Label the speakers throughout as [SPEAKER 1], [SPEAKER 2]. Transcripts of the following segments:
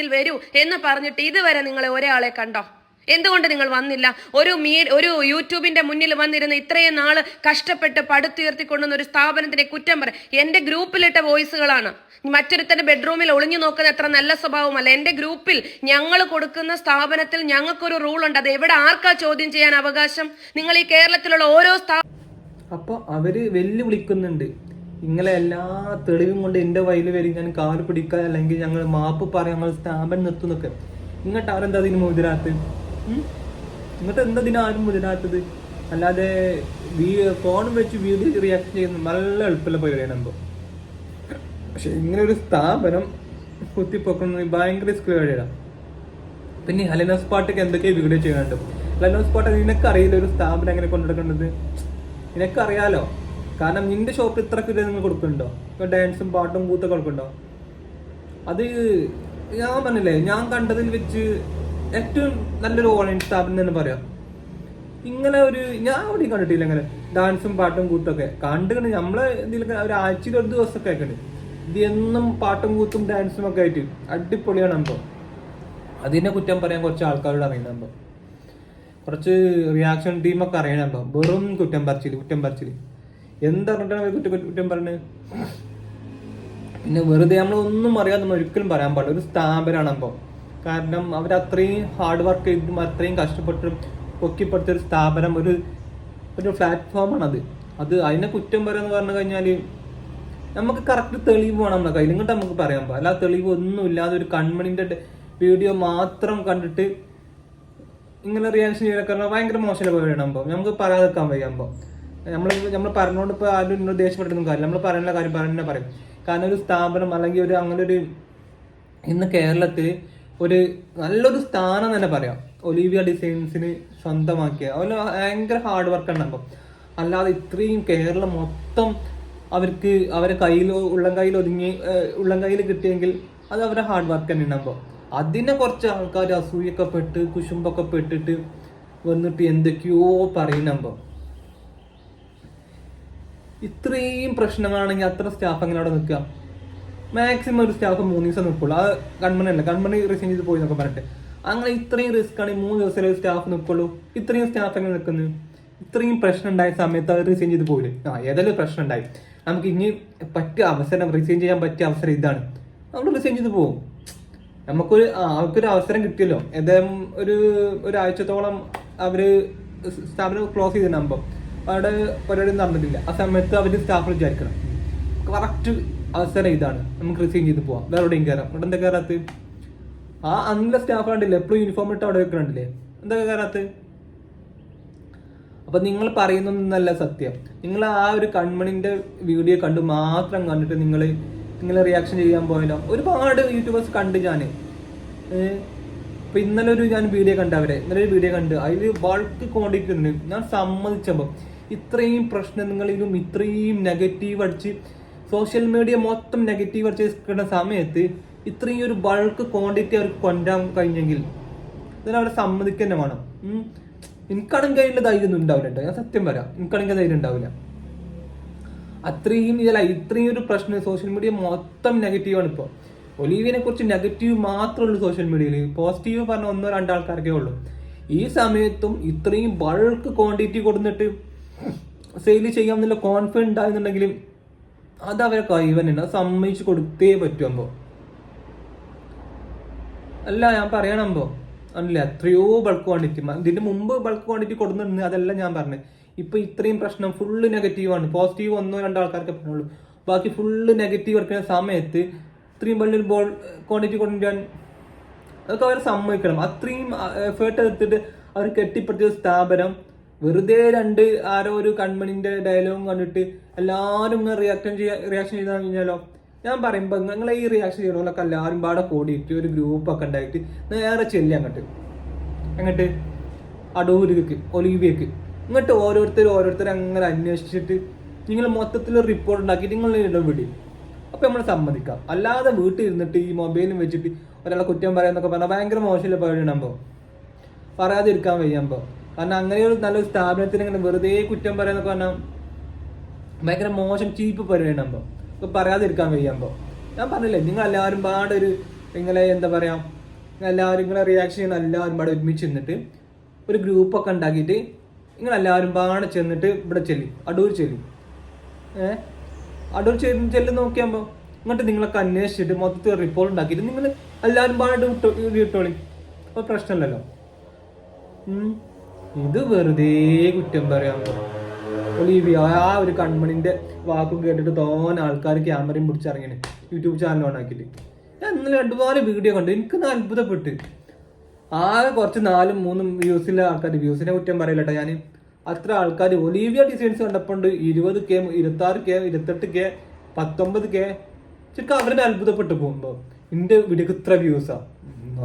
[SPEAKER 1] മുന്നിൽ വരൂ എന്ന് പറഞ്ഞിട്ട് ഇതുവരെ നിങ്ങളെ ഒരാളെ കണ്ടോ? എന്തുകൊണ്ട് നിങ്ങൾ വന്നില്ല? ഒരു മീ ഒരു യൂട്യൂബിന്റെ മുന്നിൽ വന്നിരുന്ന ഇത്രയും നാൾ കഷ്ടപ്പെട്ട് പടുത്തുയർത്തിക്കൊണ്ടുവന്ന ഒരു സ്ഥാപനത്തിന്റെ കുറ്റം പറ. എന്റെ ഗ്രൂപ്പിലിട്ട വോയിസുകളാണ്. മറ്റൊരുത്തന്റെ ബെഡ്റൂമിൽ ഒളിഞ്ഞു നോക്കുന്ന എത്ര നല്ല സ്വഭാവമല്ല. എന്റെ ഗ്രൂപ്പിൽ ഞങ്ങൾ കൊടുക്കുന്ന സ്ഥാപനത്തിൽ ഞങ്ങൾക്കൊരു റൂൾ ഉണ്ട് അത് എവിടെ ആർക്കാ ചോദ്യം ചെയ്യാൻ അവകാശം? നിങ്ങൾ ഈ കേരളത്തിലുള്ള ഓരോ സ്ഥാപനം
[SPEAKER 2] അപ്പൊ അവർ വെല്ലുവിളിക്കുന്നുണ്ട്. നിങ്ങളെ എല്ലാ തെളിവും കൊണ്ട് എന്റെ വയൽ വരും ഞാൻ കാൽ പിടിക്കാൻ അല്ലെങ്കിൽ ഞങ്ങൾ മാപ്പ് പറയാം ഞങ്ങൾ സ്ഥാപനം നിർത്തുന്നൊക്കെ. ഇങ്ങോട്ട് ആരെന്താ അതിന് മുതിരാത്ത്? ഇങ്ങോട്ട് എന്താ ഇതിന് ആരും മുതിരാത്തത്? അല്ലാതെ വീ ഫോൺ വെച്ച് വീഡിയോ റിയാക്ട് ചെയ്യുന്ന നല്ല എളുപ്പമുള്ള പരിപാടിയാണ് എന്തോ. പക്ഷെ ഇങ്ങനെ ഒരു സ്ഥാപനം കുത്തിപ്പൊക്കുന്നത് ഭയങ്കര പരിപാടിയാണ് പിന്നെ ഹലനോസ് പാട്ടൊക്കെ എന്തൊക്കെയോ വീഡിയോ ചെയ്യാനുണ്ട് ഹലനോസ് പാട്ട് നിനക്കറിയില്ല ഒരു സ്ഥാപനം എങ്ങനെ കൊണ്ടുനടക്കേണ്ടത് നിനക്കറിയാലോ? കാരണം നിന്റെ ഷോപ്പ് ഇത്ര കിലോ നിങ്ങൾ കൊടുക്കുന്നുണ്ടോ? ഇപ്പൊ ഡാൻസും പാട്ടും കൂത്തൊക്കെ കൊടുക്കുന്നുണ്ടോ? അത് ഞാൻ പറഞ്ഞില്ലേ ഞാൻ കണ്ടതിൽ വെച്ച് ഏറ്റവും നല്ലൊരു ഓൺലൈൻ സ്ഥാപനം തന്നെ പറയാം. ഇങ്ങനെ ഒരു ഞാൻ അവിടെ കണ്ടിട്ടില്ല ഇങ്ങനെ ഡാൻസും പാട്ടും കൂത്തൊക്കെ കണ്ടുകൊണ്ട് നമ്മളെ എന്തെങ്കിലും ഒരു ആഴ്ചയിൽ ഒരു ദിവസമൊക്കെ ആക്കണ്ട് ഇത് എന്നും പാട്ടും കൂത്തും ഡാൻസും ഒക്കെ ആയിട്ട് അടിപൊളിയാണ് അമ്പോ അതിനെ കുറ്റം പറയാൻ കുറച്ച് ആൾക്കാരോട് അറിയണം അറിയണമ്പോ കുറച്ച് റിയാക്ഷൻ ടീമൊക്കെ അറിയണം അറിയണമ്പോ വെറും കുറ്റം പറിച്ചില്ല കുറ്റം പറിച്ചിൽ. എന്തറിഞ്ഞിട്ടാണ് അവർ കുറ്റം കുറ്റം പറഞ്ഞത് പിന്നെ വെറുതെ നമ്മൾ ഒന്നും അറിയാതെ നമ്മൾ ഒരിക്കലും പറയാൻ പാടില്ല. ഒരു സ്ഥാപനമാണ് അപ്പോൾ കാരണം അവർ അത്രയും ഹാർഡ് വർക്ക് ചെയ്തും അത്രയും കഷ്ടപ്പെട്ടും പൊക്കിപ്പെടുത്തിയ ഒരു സ്ഥാപനം ഒരു ഒരു പ്ലാറ്റ്ഫോമാണ് അത് അത് അതിനെ കുറ്റം പറയാന്ന് പറഞ്ഞു കഴിഞ്ഞാൽ നമുക്ക് കറക്റ്റ് തെളിവ് വേണം നമ്മുടെ കയ്യിൽ ഇങ്ങോട്ട് നമുക്ക് പറയാൻ പാടില്ല. അല്ലാതെ തെളിവ് ഒന്നും ഇല്ലാതെ ഒരു കൺമണിന്റെ വീഡിയോ മാത്രം കണ്ടിട്ട് ഇങ്ങനെ റിയാക്ഷൻ ചെയ്തൊക്കെ ഭയങ്കര മോശം പരിപാടിയാണ് വേണം നമുക്ക് പറയാതെക്കാൻ വയ്യാകുമ്പോൾ നമ്മൾ നമ്മൾ പറഞ്ഞുകൊണ്ട് ഇപ്പോൾ ആരും ഇന്നോട് ദേഷ്യപ്പെട്ടൊന്നും കാര്യം നമ്മൾ പറയാനുള്ള കാര്യം പറയുന്ന പറയും. കാരണം ഒരു സ്ഥാപനം അല്ലെങ്കിൽ ഒരു അങ്ങനെ ഒരു ഇന്ന് കേരളത്തിൽ ഒരു നല്ലൊരു സ്ഥാനം തന്നെ പറയാം. ഒലീവിയ ഡിസൈൻസിന് സ്വന്തമാക്കിയ. അവന് ഭയങ്കര ഹാർഡ് വർക്ക് ആണ് അപ്പം. അല്ലാതെ ഇത്രയും കേരളം മൊത്തം അവർക്ക് അവരെ കയ്യിൽ ഉള്ളം കയ്യിൽ ഒതുങ്ങി ഉള്ളം കയ്യിൽ കിട്ടിയെങ്കിൽ അത് അവരുടെ ഹാർഡ് വർക്ക് തന്നെ ഉണ്ടാകുമ്പോൾ അതിനെ കുറച്ച് ആൾക്കാർ അസൂയൊക്കെ പെട്ട് കുശുമ്പൊക്കെ പെട്ടിട്ട് വന്നിട്ട് എന്തൊക്കെയോ പറയുന്നപ്പോൾ ഇത്രയും പ്രശ്നങ്ങളാണെങ്കിൽ അത്ര സ്റ്റാഫ് അങ്ങനെ അവിടെ നിൽക്കുക? മാക്സിമം ഒരു സ്റ്റാഫ് മൂന്ന് ദിവസം നിൽക്കുള്ളൂ. അത് കൺമണി അല്ല. കൺമണി റിസൈൻ ചെയ്ത് പോയി എന്നൊക്കെ പറഞ്ഞിട്ട്. അങ്ങനെ ഇത്രയും റിസ്ക് ആണ് മൂന്ന് ദിവസം ഒരു സ്റ്റാഫ് നിൽക്കുള്ളൂ? ഇത്രയും സ്റ്റാഫ് എങ്ങനെ നിൽക്കുന്നു? ഇത്രയും പ്രശ്നം ഉണ്ടായ സമയത്ത് അവർ റിസൈൻ ചെയ്ത് പോയില്ലേ? ആ ഏതായാലും പ്രശ്നം ഉണ്ടായി. നമുക്ക് ഇനി പറ്റിയ അവസരം റിസൈൻ ചെയ്യാൻ പറ്റിയ അവസരം ഇതാണ്. നമ്മൾ റിസൈൻ ചെയ്ത് പോകും നമുക്കൊരു അവർക്കൊരു അവസരം കിട്ടിയല്ലോ. ഏതായാലും ഒരു ഒരാഴ്ചത്തോളം അവർ സ്ഥാപനം ക്ലോസ് ചെയ്തിട്ടുണ്ടാകുമ്പോൾ അവിടെ പരിപാടി നടന്നിട്ടില്ല. ആ സമയത്ത് അവർ സ്റ്റാഫ് വിചാരിക്കണം. കറക്റ്റ് അവസരം ഇതാണ്. നമുക്ക് റിസീവ് ചെയ്ത് പോവാം. വേറെ എവിടെയും കയറാം ഇവിടെ എന്താ കയറാത്ത ആ അന്നുള്ള സ്റ്റാഫ് കണ്ടില്ലേ? എപ്പോഴും യൂണിഫോം ഇട്ട് അവിടെ വെക്കണില്ലേ എന്താ കയറാത്ത അപ്പൊ നിങ്ങൾ പറയുന്നൊന്നല്ല സത്യം. നിങ്ങൾ ആ ഒരു കൺമണിന്റെ വീഡിയോ കണ്ടു മാത്രം കണ്ടിട്ട് നിങ്ങൾ നിങ്ങൾ റിയാക്ഷൻ ചെയ്യാൻ പോയല്ലോ. ഒരുപാട് യൂട്യൂബേഴ്സ് കണ്ട് ഞാൻ ഇന്നലെ ഒരു ഞാൻ വീഡിയോ കണ്ട അവരെ. ഇന്നലെ ഒരു വീഡിയോ കണ്ട്. അതിൽ ബൾക്ക് ക്വാണ്ടിറ്റി ഉണ്ട് ഞാൻ സമ്മതിച്ചപ്പോൾ ഇത്രയും പ്രശ്നങ്ങളിലും ഇത്രയും നെഗറ്റീവ് അടിച്ച് സോഷ്യൽ മീഡിയ മൊത്തം നെഗറ്റീവ് അടിച്ച് കിട്ടുന്ന സമയത്ത് ഇത്രയും ഒരു ബൾക്ക് ക്വാണ്ടിറ്റി അവർക്ക് കൊണ്ടാൻ കഴിഞ്ഞെങ്കിൽ ഇതിന് അവരെ സമ്മതിക്കുക വേണം. എനിക്കാണെങ്കിൽ അതിന്റെ ധൈര്യം ഉണ്ടാവില്ല കേട്ടോ ഞാൻ സത്യം പറയാം. എനിക്കാണെങ്കിൽ ധൈര്യം ഉണ്ടാവില്ല. അത്രയും ഇതല്ല ഇത്രയും ഒരു പ്രശ്നം സോഷ്യൽ മീഡിയ മൊത്തം നെഗറ്റീവാണ് ഇപ്പോൾ ഒലീവിനെ കുറിച്ച് നെഗറ്റീവ് മാത്രമേ ഉള്ളൂ സോഷ്യൽ മീഡിയയിൽ പോസിറ്റീവ് പറഞ്ഞ ഒന്നോ രണ്ടോ ആൾക്കാർക്കേ ഉള്ളൂ. ഈ സമയത്തും ഇത്രയും ബൾക്ക് ക്വാണ്ടിറ്റി കൊടുത്തിട്ട് സെയിൽ ചെയ്യാമെന്നുള്ള കോൺഫിഡന്റ് ആയെന്നുണ്ടെങ്കിലും അത് അവരെ കൈവന്നുണ്ട് അത് സമ്മതിച്ച് കൊടുത്തേ പറ്റുമ്പോൾ അല്ല ഞാൻ പറയണമ്പോ അല്ല എത്രയോ ബൾക്ക് ക്വാണ്ടിറ്റി ഇതിന്റെ മുമ്പ് ബൾക്ക് ക്വാണ്ടിറ്റി കൊടുക്കുന്നുണ്ട് അതെല്ലാം ഞാൻ പറഞ്ഞത് ഇപ്പൊ ഇത്രയും പ്രശ്നം ഫുള്ള് നെഗറ്റീവ് ആണ്. പോസിറ്റീവ് ഒന്നോ രണ്ടോ ആൾക്കാർക്ക് പറഞ്ഞുള്ളൂ. ബാക്കി ഫുള്ള് നെഗറ്റീവ് എടുക്കുന്ന സമയത്ത് ഇത്രയും വലിയൊരു ബോൾ ക്വാണ്ടിറ്റി കൊണ്ടുവരാൻ അതൊക്കെ അവർ സമ്മതിക്കണം. അത്രയും എഫേർട്ട് എടുത്തിട്ട് അവർ കെട്ടിപ്പടുത്തിയ സ്ഥാപനം വെറുതെ രണ്ട് ആരോ ഒരു കൺമണിന്റെ ഡയലോഗും കണ്ടിട്ട് എല്ലാവരും ഇങ്ങനെ റിയാക്ഷൻ ചെയ്യാ റിയാക്ഷൻ ചെയ്താൽ കഴിഞ്ഞാലോ? ഞാൻ പറയുമ്പോൾ നിങ്ങൾ ഈ റിയാക്ഷൻ ചെയ്യണമല്ലൊക്കെ എല്ലാവരും പാടെ കൂടിയിട്ട് ഒരു ഗ്രൂപ്പൊക്കെ ഉണ്ടായിട്ട് നേരെ ചെല്ലി അങ്ങോട്ട്. അങ്ങോട്ട് അടൂരിക്ക് ഒലീവിയക്ക് ഇങ്ങോട്ട് ഓരോരുത്തർ ഓരോരുത്തർ അങ്ങനെ അന്വേഷിച്ചിട്ട് നിങ്ങൾ മൊത്തത്തിൽ റിപ്പോർട്ട് ഉണ്ടാക്കിയിട്ട് നിങ്ങൾ ഇടം വിടി. അപ്പം നമ്മൾ സമ്മതിക്കാം. അല്ലാതെ വീട്ടിൽ ഇരുന്നിട്ട് ഈ മൊബൈലും വെച്ചിട്ട് ഒരാളെ കുറ്റം പറയാന്നൊക്കെ പറഞ്ഞാൽ ഭയങ്കര മോശമില്ല പരിപാടിയാകുമ്പോൾ പറയാതിരിക്കാൻ വയ്യുമ്പോൾ കാരണം അങ്ങനെ ഒരു നല്ലൊരു സ്ഥാപനത്തിന് ഇങ്ങനെ വെറുതെ കുറ്റം പറയാന്നൊക്കെ പറഞ്ഞാൽ ഭയങ്കര മോശം ചീപ്പ് പരിപാടിയാകുമ്പോൾ ഇപ്പൊ പറയാതിരിക്കാൻ വയ്യുമ്പോൾ ഞാൻ പറഞ്ഞില്ലേ നിങ്ങൾ എല്ലാവരും പാടെ ഒരു നിങ്ങളെ എന്താ പറയാ എല്ലാവരും നിങ്ങളെ റിയാക്ഷൻ ചെയ്യുന്ന എല്ലാവരും പാടെ ഒരുമിച്ച് നിന്നിട്ട് ഒരു ഗ്രൂപ്പൊക്കെ ഉണ്ടാക്കിയിട്ട് നിങ്ങൾ എല്ലാവരും പാടെ ചെന്നിട്ട് ഇവിടെ ചെല്ലി അടൂർ ചെല്ലി. ഏഹ് അടൂർ ചെല്ലു ചെല്ലു നോക്കിയാകുമ്പോൾ എന്നിട്ട് നിങ്ങളൊക്കെ അന്വേഷിച്ചിട്ട് മൊത്തത്തിൽ റിപ്പോർട്ട് ഉണ്ടാക്കിയിട്ട് നിങ്ങൾ എല്ലാവരും പാടെ ഇട്ടോളി. അപ്പോൾ പ്രശ്നമില്ലല്ലോ. ഇത് വെറുതെ കുറ്റം പറയാൻ ഒലീവിയ ആ ഒരു കൺമണിന്റെ വാക്കും കേട്ടിട്ട് തോന ആൾക്കാർ ക്യാമറയും പിടിച്ചിറങ്ങിന് യൂട്യൂബ് ചാനൽ ഓൺ ആക്കിയിട്ട്. ഞാൻ ഇന്നലെ രണ്ടു വീഡിയോ കണ്ടു. എനിക്കൊന്ന് അത്ഭുതപ്പെട്ട്. ആകെ കുറച്ച് നാലും മൂന്നും വ്യൂസിലെ ആൾക്കാർ വ്യൂസിനെ കുറ്റം പറയില്ല കേട്ടോ ഞാൻ അത്ര ആൾക്കാർ ഒലീവിയ ഡിസൈൻസ് കണ്ടപ്പോൾ ഇരുപത് കെ ഇരുപത്തി ആറ് കെ ഇരുപത്തെട്ട് കെ പത്തൊമ്പത് കെ ചിക്ക അവരുടെ അത്ഭുതപ്പെട്ട് പോകുമ്പോ. എന്റെ വീഡിയോക്ക് ഇത്ര വ്യൂസാ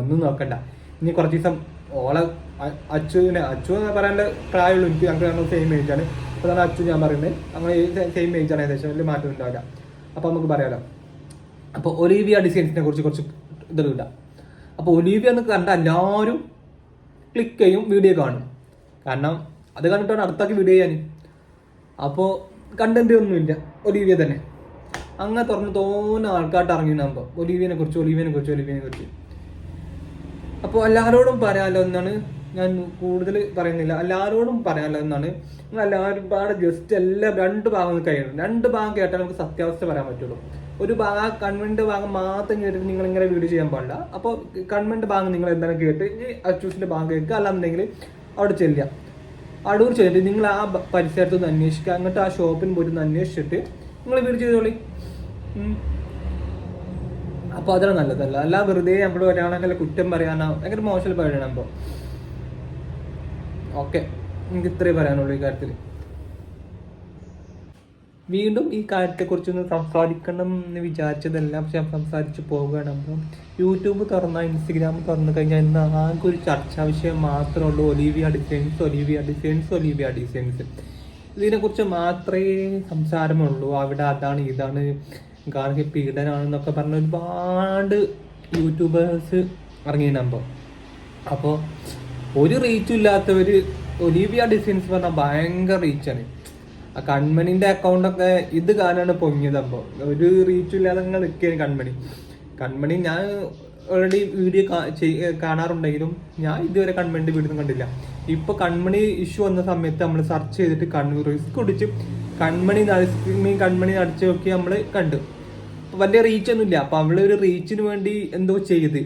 [SPEAKER 2] ഒന്നും നോക്കണ്ട. ഇനി കുറച്ച് ദിവസം ഓളെ അച്ചുവിനെ അച്ചു എന്ന് പറയാനുള്ള പ്രായമുള്ളൂ. എനിക്ക് ഞങ്ങൾ ഞങ്ങൾ സെയിം ഏജ് ആണ്. അതാണ് അച്ചു ഞാൻ പറയുന്നത് അങ്ങനെ സെയിം ഏജ് ആണ് ഏകദേശം. വലിയ മാറ്റം ഉണ്ടാവില്ല. അപ്പോൾ നമുക്ക് പറയാലോ. അപ്പോൾ ഒലീവിയ ഡിസൈൻസിനെ കുറിച്ച് കുറച്ച് ഇതൊന്നുമില്ല. അപ്പോൾ അപ്പൊ ഒലീവിയ എന്ന് കണ്ട എല്ലാവരും ക്ലിക്ക് ചെയ്യും വീഡിയോ കാണും. കാരണം അത് കണ്ടിട്ടാണ് അടുത്താക്കി വീഡിയോ ചെയ്യാൻ. അപ്പോൾ കണ്ടന്റ് ഒന്നുമില്ല ഒലീവിയ തന്നെ. അങ്ങനെ തുറന്ന് തോന്നുന്ന ആൾക്കാട്ട് ഇറങ്ങിനാകുമ്പോൾ ഒലീവിയനെ കുറിച്ച് ഒലീവിയനെ കുറിച്ച് ഒലീവിയനെ കുറിച്ച്. അപ്പോൾ എല്ലാവരോടും പറയാമല്ലോ എന്നാണ് ഞാൻ കൂടുതൽ പറയുന്നില്ല. എല്ലാവരോടും പറയാനുള്ളതെന്നാണ് നിങ്ങൾ എല്ലാവരും പാടെ ജസ്റ്റ് എല്ലാം രണ്ട് ഭാഗം കഴിയണം. രണ്ട് ഭാഗം കേട്ടാൽ നമുക്ക് സത്യാവസ്ഥ പറയാൻ പറ്റുള്ളൂ. ഒരു ഭാഗം കൺവെന്റ് ഭാഗം മാത്രം കേട്ടിട്ട് നിങ്ങൾ ഇങ്ങനെ വീഡിയോ ചെയ്യാൻ പാടില്ല. അപ്പോൾ കൺവെന്റ് ഭാഗം നിങ്ങൾ എന്താണ് കേട്ട് ഇനി അച്ചൂസിന്റെ ഭാഗം കേൾക്കുക. അല്ലാന്നുണ്ടെങ്കിൽ അവിടെ ചെല്ലുക. അടൂർ ചെന്നിട്ട് നിങ്ങൾ ആ പരിസരത്ത് ഒന്ന് അന്വേഷിക്കുക. അങ്ങോട്ട് ആ ഷോപ്പിൽ പോയിട്ട് ഒന്ന് അന്വേഷിച്ചിട്ട് നിങ്ങൾ വീട് ചെയ്തോളി. അപ്പോൾ അപ്പൊ അതാണ് നല്ലതല്ല അല്ല വെറുതെ നമ്മൾ ഒരാളെ കുറ്റം പറയാനോ ഭയങ്കര മോശം പറയണം അപ്പൊ. ഓക്കെ എനിക്ക് ഇത്രേ പറയാനുള്ളൂ ഈ കാര്യത്തിൽ വീണ്ടും ഈ കാര്യത്തെക്കുറിച്ചൊന്ന് സംസാരിക്കണം എന്ന് വിചാരിച്ചതെല്ലാം പക്ഷെ സംസാരിച്ച് പോവുകയാണ്. അപ്പം യൂട്യൂബ് തുറന്ന ഇൻസ്റ്റഗ്രാം തുറന്നു കഴിഞ്ഞാൽ ഇന്ന് ആകെ ഒരു ചർച്ചാ വിഷയം മാത്രമേ ഉള്ളൂ. Olivia Designs Olivia Designs Olivia Designs. ഇതിനെക്കുറിച്ച് മാത്രമേ സംസാരമുള്ളൂ. അവിടെ അതാണ് ഇതാണ് ഗാർഹിക പീഡനാണെന്നൊക്കെ പറഞ്ഞ ഒരുപാട് യൂട്യൂബേഴ്സ് ഇറങ്ങിയിട്ടുണ്ടാകുമ്പോൾ അപ്പോൾ ഒരു റീച്ചും ഇല്ലാത്തവർ ഒലീവിയ ഡിസൈൻസ് പറഞ്ഞാൽ ഭയങ്കര റീച്ചാണ് ആ കൺമണിന്റെ അക്കൗണ്ടൊക്കെ ഇത് കാലാണ് പൊങ്ങിയത് അപ്പോൾ ഒരു റീച്ചും ഇല്ലാതെ നിങ്ങൾ നിൽക്കുകയാണ് കൺമണി. കൺമണി ഞാൻ ഓൾറെഡി വീഡിയോ കാണാറുണ്ടെങ്കിലും ഞാൻ ഇതുവരെ കൺമണിന്റെ വീഡിയോ കണ്ടില്ല. ഇപ്പൊ കൺമണി ഇഷ്യൂ വന്ന സമയത്ത് നമ്മൾ സെർച്ച് ചെയ്തിട്ട് കൺമണി റിസ്ക് കുടിച്ച് കൺമണി നഴ്സിംഗ് കൺമണി അടിച്ചു നോക്കി നമ്മൾ കണ്ടു. വലിയ റീച്ച് ഒന്നുമില്ല അപ്പൊ അവളൊരു റീച്ചിന് വേണ്ടി എന്തോ ചെയ്ത്.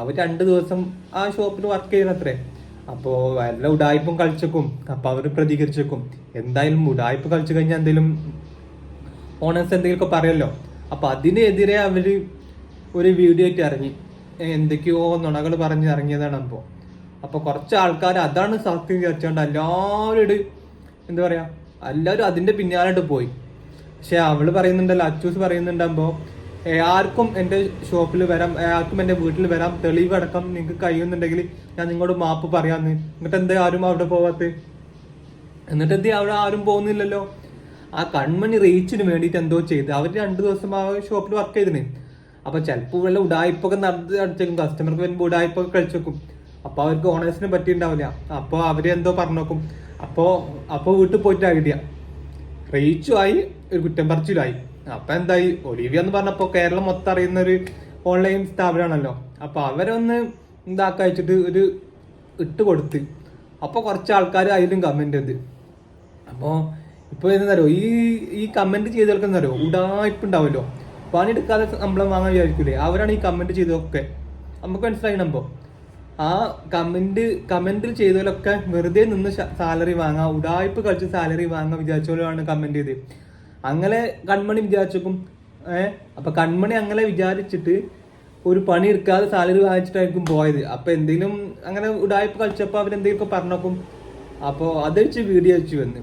[SPEAKER 2] അവർ രണ്ട് ദിവസം ആ ഷോപ്പിൽ വർക്ക് ചെയ്യണത്രേ അപ്പോ വല്ല ഉടായ്പും കളിച്ചേക്കും. അപ്പൊ അവർ പ്രതികരിച്ചേക്കും. എന്തായാലും ഉടായ്പ കളിച്ചു കഴിഞ്ഞാൽ എന്തെങ്കിലും ഓണേഴ്സ് എന്തെങ്കിലുമൊക്കെ പറയല്ലോ. അപ്പൊ അതിനെതിരെ അവർ ഒരു വീഡിയോ ആയിട്ട് ഇറങ്ങി. എന്തൊക്കെയോ നുണകൾ പറഞ്ഞ് ഇറങ്ങിയതാണ് അപ്പോ. അപ്പൊ കുറച്ച് ആൾക്കാർ അതാണ് സത്യം വിചാരിച്ചുകൊണ്ട് എല്ലാവരും എന്താ പറയാ എല്ലാവരും അതിന്റെ പിന്നാലായിട്ട് പോയി. പക്ഷെ അവൾ പറയുന്നുണ്ടല്ലോ അച്ചൂസ് പറയുന്നുണ്ടാകുമ്പോ ആർക്കും എന്റെ ഷോപ്പിൽ വരാം ആർക്കും എന്റെ വീട്ടിൽ വരാം. തെളിവടക്കം നിങ്ങൾക്ക് കഴിയുന്നുണ്ടെങ്കിൽ ഞാൻ നിങ്ങളോട് മാപ്പ് പറയാന്ന്. എന്നിട്ട് എന്താ ആരും അവിടെ പോവാത്ത? എന്നിട്ട് എന്ത് അവിടെ ആരും പോകുന്നില്ലല്ലോ. ആ കൺമണി റീച്ചിന് വേണ്ടിയിട്ട് എന്തോ ചെയ്ത്. അവർ രണ്ടു ദിവസം ആ ഷോപ്പിൽ വർക്ക് ചെയ്തിന്. അപ്പൊ ചിലപ്പോൾ വല്ല ഉടായ്പൊക്കെ നടന്ന് അടിച്ചേക്കും. കസ്റ്റമർക്ക് വരുമ്പോൾ ഉടായ്പൊക്കെ കഴിച്ചേക്കും അപ്പൊ അവർക്ക് ഓണേഴ്സിനെ പറ്റിയിട്ടുണ്ടാവില്ല അപ്പൊ അവർ എന്തോ പറഞ്ഞോക്കും അപ്പോ അപ്പൊ വീട്ടിൽ പോയിട്ട് ഐഡിയ. റീച്ചും ആയി ഒരു കുറ്റം പറച്ചിലായി അപ്പൊ എന്തായി? ഒലിവിയ എന്ന് പറഞ്ഞപ്പോ കേരളം മൊത്തം അറിയുന്ന ഒരു ഓൺലൈൻ സ്ഥാപനമാണല്ലോ. അപ്പൊ അവരൊന്ന് ഇതാക്കി വെച്ചിട്ട് ഒരു ഇട്ട് കൊടുത്ത്. അപ്പൊ കുറച്ച് ആൾക്കാർ അതിലും കമന്റ് ചെയ്ത് അപ്പോ ഇപ്പൊ എന്താ ഈ ഈ കമന്റ് ചെയ്തവർക്ക് എന്താ പറയുക ഉടായ്പ പണി പണിയെടുക്കാതെ ശമ്പളം വാങ്ങാൻ വിചാരിക്കൂലേ? അവരാണ് ഈ കമന്റ് ചെയ്തതൊക്കെ. നമുക്ക് മനസ്സിലായിണമ്പോ ആ കമന്റ് കമന്റിൽ ചെയ്തവരൊക്കെ വെറുതെ നിന്ന് സാലറി വാങ്ങാം ഉടായ്പ കളിച്ച് സാലറി വാങ്ങാൻ വിചാരിച്ചവരാണ് കമന്റ് ചെയ്ത് അങ്ങനെ കൺമണി വിചാരിച്ചേക്കും. ഏഹ് അപ്പൊ കൺമണി അങ്ങനെ വിചാരിച്ചിട്ട് ഒരു പണി എടുക്കാതെ സാലറി വാങ്ങിച്ചിട്ടായിരിക്കും പോയത്. അപ്പൊ എന്തെങ്കിലും അങ്ങനെ ഉടായ്പ കളിച്ചപ്പോ അവരെന്തെങ്കിലുമൊക്കെ പറഞ്ഞോക്കും. അപ്പൊ അത് വെച്ച് വീഡിയോ വെച്ച് വന്ന്.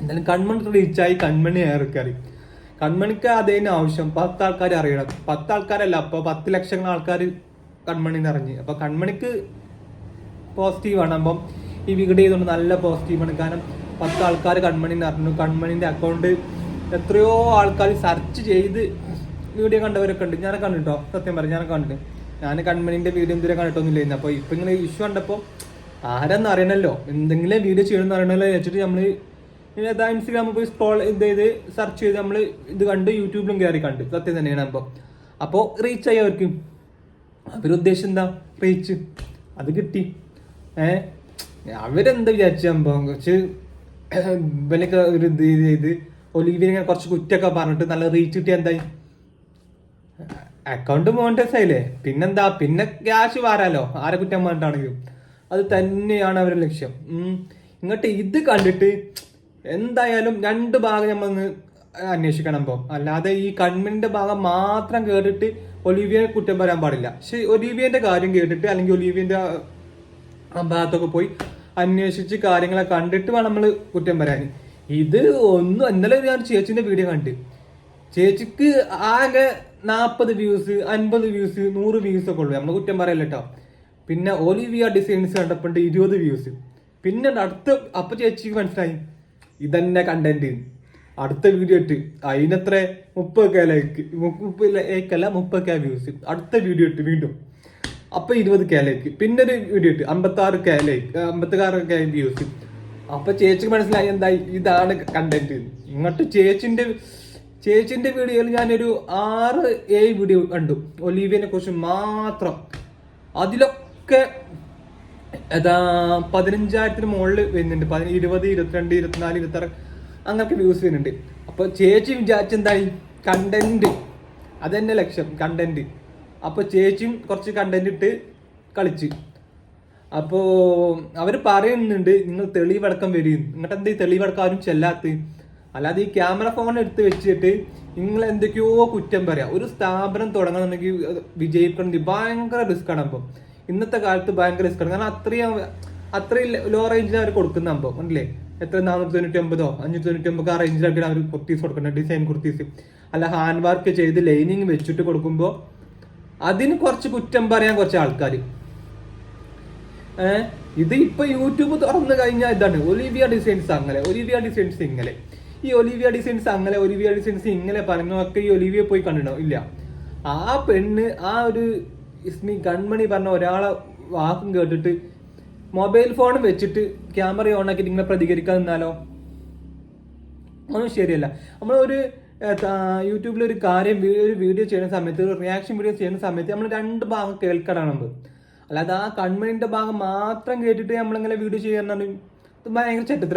[SPEAKER 2] എന്തായാലും കൺമണി റീച്ചായി കൺമണി ഏറെക്കറി കൺമണിക്ക് അതേന് ആവശ്യം. പത്ത് ആൾക്കാർ അറിയണം. പത്ത് ആൾക്കാരല്ല അപ്പൊ പത്ത് ലക്ഷങ്ങൾ ആൾക്കാർ കൺമണിന്ന് അറിഞ്ഞ്. അപ്പൊ കൺമണിക്ക് പോസിറ്റീവ് ആണ്. അപ്പം ഈ വീഡിയോ ചെയ്തുകൊണ്ട് നല്ല ആണ്. കാരണം പത്ത് ആൾക്കാർ കൺമണിന്ന് അറിഞ്ഞു. കൺമണിന്റെ അക്കൗണ്ട് എത്രയോ ആൾക്കാർ സെർച്ച് ചെയ്ത് വീഡിയോ കണ്ടവരൊക്കെ ഉണ്ട്. ഞാനൊക്കെ കണ്ടിട്ടോ? സത്യം പറഞ്ഞു ഞാനൊക്കെ കണ്ടിട്ട്. ഞാൻ കൺമണിന്റെ വീഡിയോ എന്തുവരെ കണ്ടിട്ടൊന്നുമില്ലായിരുന്നു. അപ്പൊ ഇപ്പൊ ഇങ്ങനെ ഇഷ്യൂ കണ്ടപ്പോ ആരെന്ന് അറിയണല്ലോ? എന്തെങ്കിലും വീഡിയോ ചെയ്യണമെന്ന് അറിയണല്ലോ വെച്ചിട്ട് നമ്മൾ ഏതാ ഇൻസ്റ്റഗ്രാമിൽ പോയി സ്ക്രോൾ ഇത് ചെയ്ത് സെർച്ച് ചെയ്ത് നമ്മൾ ഇത് കണ്ട് യൂട്യൂബിലും കയറി കണ്ട്. സത്യം തന്നെയാണ് അപ്പോൾ അപ്പോൾ റീച്ച് ആയി അവർക്ക്. അവരുദ്ദേശം എന്താ? റീച്ച് അത് കിട്ടി. ഏഹ് അവരെന്താ വിചാരിച്ച സംഭവം? കുറച്ച് ഇവനൊക്കെ ഒരു ചെയ്ത് ഒലിവിനെ കുറച്ച് കുറ്റൊക്കെ പറഞ്ഞിട്ട് നല്ല റീച്ച് കിട്ടി എന്തായി? അക്കൗണ്ട് മോണിറ്റൈസ് ആയില്ലേ? പിന്നെന്താ? പിന്നെ ക്യാഷ് വാരാലോ? ആരെ കുറ്റം പറഞ്ഞിട്ടാണെങ്കിലും. അത് തന്നെയാണ് അവരുടെ ലക്ഷ്യം. ഇങ്ങോട്ട് ഇത് കണ്ടിട്ട് എന്തായാലും രണ്ട് ഭാഗം നമ്മളൊന്ന് അന്വേഷിക്കണം ഇപ്പം. അല്ലാതെ ഈ കൺമിന്റെ ഭാഗം മാത്രം കേട്ടിട്ട് ഒലിവിയെ കുറ്റം പറയാൻ പാടില്ല. പക്ഷെ ഒലിവിയന്റെ കാര്യം കേട്ടിട്ട് അല്ലെങ്കിൽ ആ ഭാഗത്തൊക്കെ പോയി അന്വേഷിച്ച് കാര്യങ്ങളെ കണ്ടിട്ട് വേണം നമ്മൾ കുറ്റം പറയാൻ. ഇത് ഒന്നും ഇന്നലെ ഞാൻ ചേച്ചിന്റെ വീഡിയോ കണ്ട്. ചേച്ചിക്ക് ആകെ നാൽപ്പത് വ്യൂസ് അൻപത് വ്യൂസ് നൂറ് വ്യൂസ് ഒക്കെ ഉള്ളു. നമ്മൾ കുറ്റം പറയല്ല കേട്ടോ പിന്നെ ഒലിവിയ ഡിസൈൻസ് കണ്ടപ്പോൾ ഇരുപത് വ്യൂസ് പിന്നെ അടുത്ത അപ്പൊ ചേച്ചിക്ക് മനസ്സിലായി. ഇതന്നെ കണ്ടന്റ് അടുത്ത വീഡിയോ ഇട്ട് അതിനത്ര മുപ്പത് കെ ലൈക്ക് മുപ്പത് ലൈക്കല്ല മുപ്പത് കെ വ്യൂസ് അടുത്ത വീഡിയോ ഇട്ട് വീണ്ടും. അപ്പൊ ഇരുപത് കെ ലൈക്ക്. പിന്നെ ഒരു വീഡിയോ ഇട്ട്. അമ്പത്തി ആറ് കെ ലൈക്ക് അമ്പത്തി ആറ് കെ വ്യൂസ് അപ്പൊ ചേച്ചിക്ക് മനസ്സിലായി എന്തായി ഇതാണ് കണ്ടന്റ് ഇങ്ങോട്ട് ചേച്ചിന്റെ ചേച്ചിന്റെ വീഡിയോയിൽ ഞാനൊരു ആറ് ഏഴ് വീഡിയോ കണ്ടു. ഒലീവിയനെ കുറിച്ച് മാത്രം. അതിലൊക്കെ ഏതാ പതിനഞ്ചായിരത്തിന് മുകളിൽ വരുന്നുണ്ട്. പതിന ഇരുപത് ഇരുപത്തിരണ്ട് ഇരുപത്തിനാല് ഇരുപത്താറ് അങ്ങനത്തെ വ്യൂസ് വരുന്നുണ്ട്. അപ്പൊ ചേച്ചി വിചാരിച്ചെന്തായി? കണ്ടന്റ് അതന്നെ ലക്ഷ്യം. കണ്ടന്റ് അപ്പൊ ചേച്ചിയും കുറച്ച് കണ്ടന്റ് ഇട്ട് കളിച്ച്. അപ്പോൾ അവർ പറയുന്നുണ്ട് നിങ്ങൾ തെളിവടക്കം വരും. എന്നിട്ട് എന്ത് തെളിവടക്കം ആരും ചെല്ലാത്ത അല്ലാതെ ഈ ക്യാമറ ഫോൺ എടുത്ത് വെച്ചിട്ട് നിങ്ങൾ എന്തൊക്കെയോ കുറ്റം പറയാം. ഒരു സ്ഥാപനം തുടങ്ങണമെന്നുണ്ടെങ്കിൽ വിജയിക്കണമെങ്കിൽ ഭയങ്കര റിസ്ക് ആണ് അപ്പം ഇന്നത്തെ കാലത്ത് ഭയങ്കര റിസ്ക് ആണ്. കാരണം അത്രയും അത്രയും ലോ റേഞ്ചിൽ അവർ കൊടുക്കുന്ന സംഭവം അല്ലേ എത്ര? നാനൂറ്റി തൊണ്ണൂറ്റി ഒമ്പതോ അഞ്ഞൂറ്റി തൊണ്ണൂറ്റി ഒമ്പത് ആ റേഞ്ചിലൊക്കെയാണ് അവർ കുർത്തീസ് കൊടുക്കുന്നത് ഡിസൈൻ കുർത്തീസ്. അല്ല ഹാൻഡ് വർക്ക് ചെയ്ത് ലൈനിങ് വെച്ചിട്ട് കൊടുക്കുമ്പോൾ അതിന് കുറച്ച് കുറ്റം പറയാൻ കുറച്ച് ആൾക്കാർ. ഇത് ഇപ്പൊ യൂട്യൂബ് തുറന്നു കഴിഞ്ഞാൽ ഇതാണ്. ഒലിവിയ ഡിസൈൻസ് അങ്ങനെ ഒലിവിയ ഡിസൈൻസ് ഇങ്ങനെ. ഈ ഒലിവിയ ഡിസൈൻസ് അങ്ങനെ ഒലിവിയ ഡിസൈൻസ് ഇങ്ങനെ പറഞ്ഞൊക്കെ ഈ ഒലിവിയ പോയി കണ്ടിട്ടോ ഇല്ല. ആ പെണ്ണ് ആ ഒരു ഇസ്മി കൺമണി പറഞ്ഞ ഒരാളെ വാക്കും കേട്ടിട്ട് മൊബൈൽ ഫോൺ വെച്ചിട്ട് ക്യാമറ ഓൺ ആക്കിയിട്ട് ഇങ്ങനെ പ്രതികരിക്കാൻ നിന്നാലോ? ഒന്നും ശരിയല്ല. നമ്മൾ ഒരു യൂട്യൂബിൽ ഒരു കാര്യം ഒരു വീഡിയോ ചെയ്യുന്ന സമയത്ത് റിയാക്ഷൻ വീഡിയോ ചെയ്യുന്ന സമയത്ത് നമ്മൾ രണ്ട് ഭാഗം കേൾക്കണം നമ്മൾ അല്ലാതെ ആ കൺമണിന്റെ ഭാഗം മാത്രം കേട്ടിട്ട് നമ്മളിങ്ങനെ വീഡിയോ ചെയ്യാൻ ഭയങ്കര ചെറ്റത്തിലാണ്